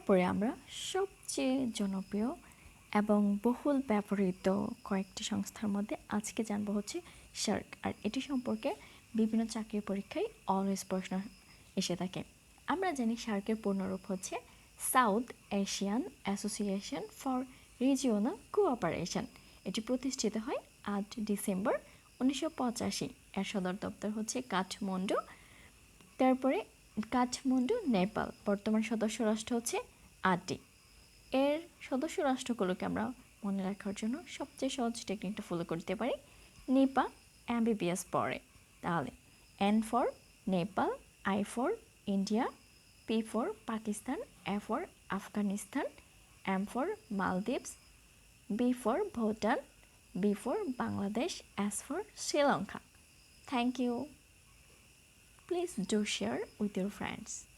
তারপরে আমরা সবচেয়ে জনপ্রিয় এবং বহুল ব্যবহৃত কয়েকটি সংস্থার মধ্যে আজকে জানব হচ্ছে শার্ক। আর এটি সম্পর্কে বিভিন্ন চাকরির পরীক্ষায় অলওয়েজ প্রশ্ন এসে থাকে। আমরা জানি শার্কের পূর্ণরূপ হচ্ছে South Asian Association for Regional Cooperation এটি প্রতিষ্ঠিত হয় আট ডিসেম্বর উনিশশো পঁচাশি। এর সদর দপ্তর হচ্ছে কাঠমান্ডু। তারপরে কাঠমান্ডু, নেপাল। বর্তমান সদস্য রাষ্ট্র হচ্ছে আটটি এর সদস্য রাষ্ট্রগুলোকে আমরা মনে রাখার জন্য সবচেয়ে সহজ টেকনিকটা ফলো করতে পারি। নেপা এমবিবিএস পরে তাহলে N for Nepal I for India P for Pakistan A for Afghanistan M for Maldives B for Bhutan B for Bangladesh S for Sri Lanka. Thank you Please do share with your friends.